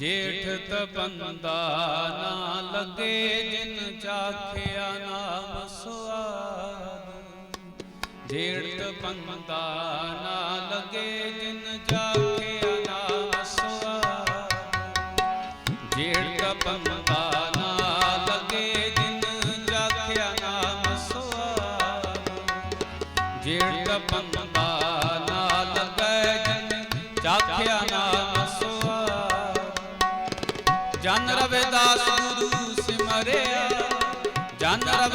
ਜੇਠ ਤਪੰਦਾ ਨਾ ਲਗੇ ਜਿਨ ਚਾਖਿਆ ਨਾਮ ਸੁਆਦ। ਜੇਠ ਤਪੰਦਾ ਨਾ ਲਗੇ ਜਿਨ ਚਾਖਿਆ சந்திர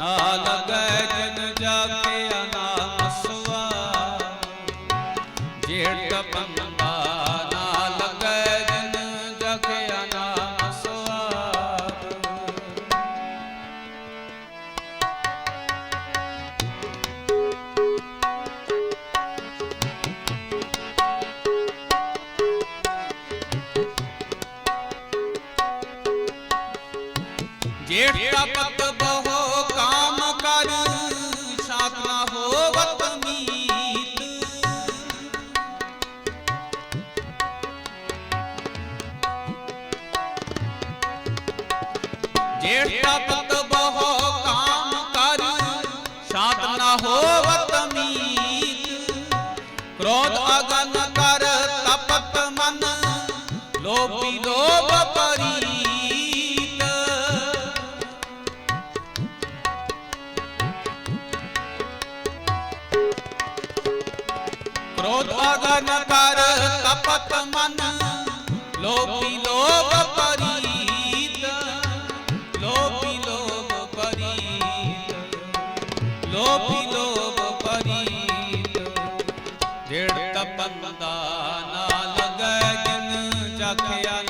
ना लगे ਕ੍ਰੋਧ ਅਗਨ ਕਰ ਤਪਤ ਮਨ ਲੋਭੀ ਲੋਭ ਪਰੀਤ। ਕ੍ਰੋਧ ਅਗਨ ਕਰ ਤਪਤ ਮਨ ਲੋਭੀ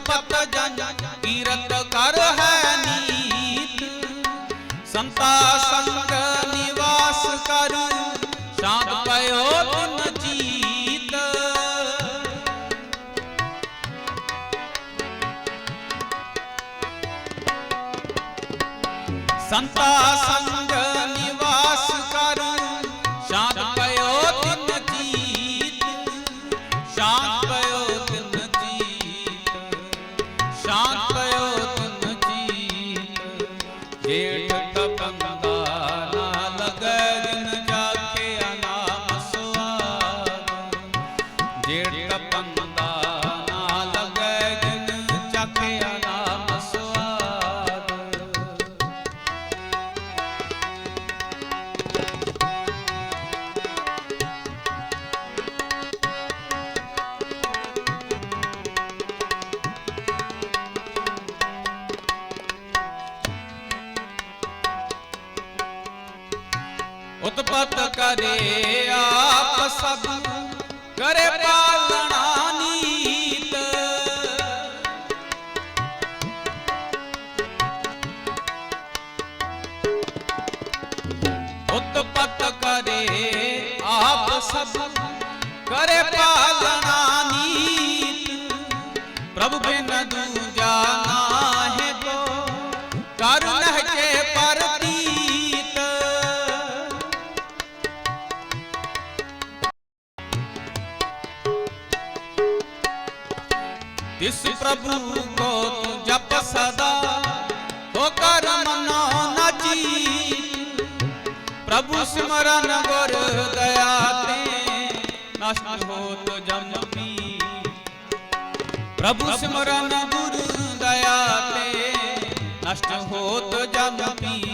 ਜਪਤ ਜਨ ਕੀਰਤ ਕਰ ਹੈ ਨੀਤ। ਸੰਤਾ ਸੰਗ ਨਿਵਾਸ ਕਰ ਸ਼ਾਂਤ ਪਇਓ ਤਿਨ ਜੀਤ। ਸੰਤਾ ਸੰਗ जेठ ਕਰੇ ਆਪ ਸਭ ਕਰੇ ਪਾਲਣਾ ਨੀਤ। ਆਪ ਕਰੇ ਪਾਲਣਾ ਨੀਤ। ਪ੍ਰਭ ਬਿਨ ਦੂਜੇ ਤਿਸ ਪ੍ਰਭੂ ਕੋ ਤੂੰ ਜਪ ਸਦਾ ਹੋ ਕਰਮ ਨਾ ਨਾਚੀ ਪ੍ਰਭੂ ਸਿਮਰਨ ਗੁਰ ਦਇਆ ਤੇ ਨਸ਼ਟ ਹੋ ਜਮ ਜਮੀ ਪ੍ਰਭੂ ਸਿਮਰਨ ਗੁਰ ਦਇਆ ਤੇ ਨਸ਼ਟ ਹੋ ਤੋ ਜਮ ਜਮੀ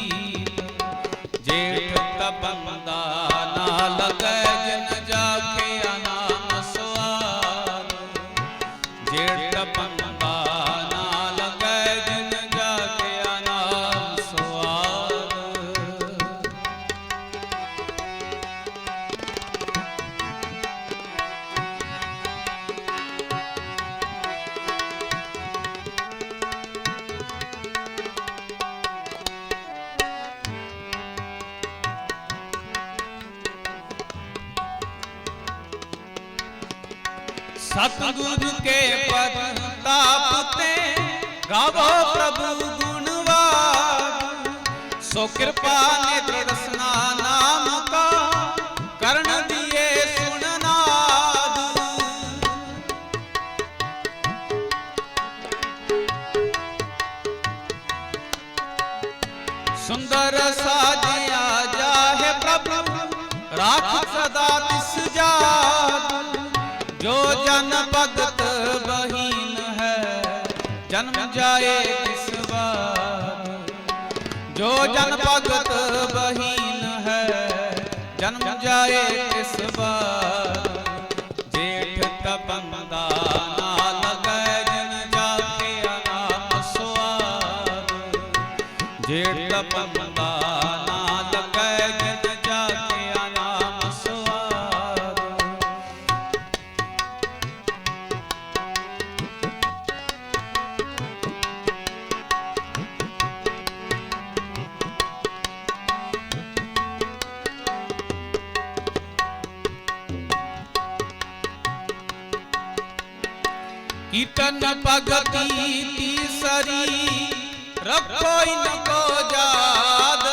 ਸਤਿਗੁਰ ਕੇ ਪਦ ਤਾਪ ਤੇ ਗਾਵੋ ਪ੍ਰਭੂ ਗੁਣਵਾਨ ਸੋ ਕਿਰਪਾ ਨੇਤਰ ਰਸਨਾ ਨਾਮ ਕਾ, ਕਰਨ ਦੀਏ ਸੁੰਦਰ ਸਾਜਿਆ ਜਾਹੇ ਪ੍ਰਭੂ, ਰਾਖ ਸਦਾ ਤਿਸ ਜਾਤ ਜੋ ਜਨ ਭਗਤ ਬਹੀਨ ਹੈ, ਜਨਮ ਜਾਏ ਕਿਸ ਬਾਤ ਜੋ ਜਨ ਭਗਤ ਬਹੀਨ ਹੈ, ਜਨਮ ਜਾਏ ਕਿਸ ਬਾਤ ਜੇਠ ਤਪੰਦਾ ਨਾ ਲਗੈ ਜਨ ਜਾਕੇ ਅਨਾਮ ਸਵਾਦ ਜੇਠ ਤਪੰਦਾ ਕੀਰਤਨ ਭਗਤੀ ਤੀਸਰੀ ਰੱਖੋ ਇਨ ਕੋ ਜਾਦ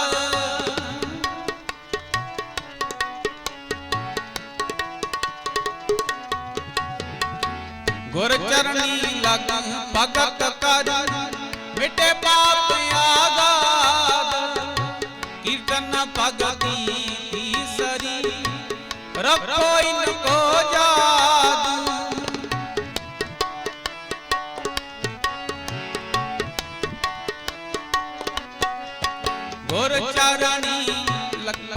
ਗੁਰ ਚਰਣੀ ਲਗ ਭਗਤ ਕਰ ਮਿਟੇ ਪਾਪ ਗੁਰ ਚਰਣੀ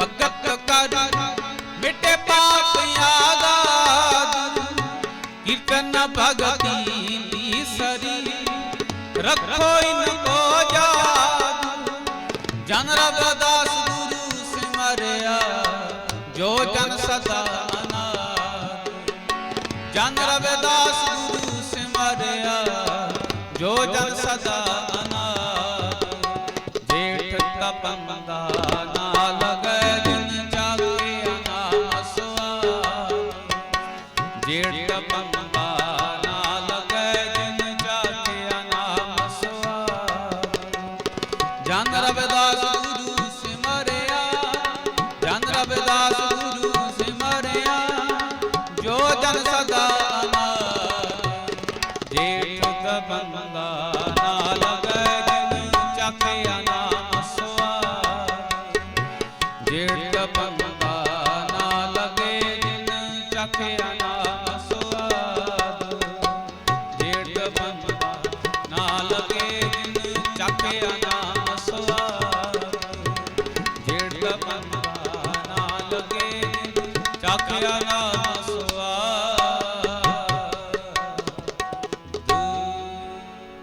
ਭਗਤ ਕਰ। ਮਿਟੇ ਪਾਪ ਆਗਾਦ ਕੀਰਤਨ ਭਗਤੀ ਤੀਸਰੀ ਰੱਖੋ ਇਨ ਕੋ ਜਾਦ। ਜਨ ਰਵਦਾਸ ਗੁਰੂ ਸਿਮਰਿਆ। ਜੋ ਜਨ ਸਦਾ ਅਨਾਦ। ਜਨ ਰਵਿਦਾਸ ਗੁਰੂ ਸਿਮਰਿਆ। ਜੋ ਜਨ ਸਦਾ ਜੋ ਜਨ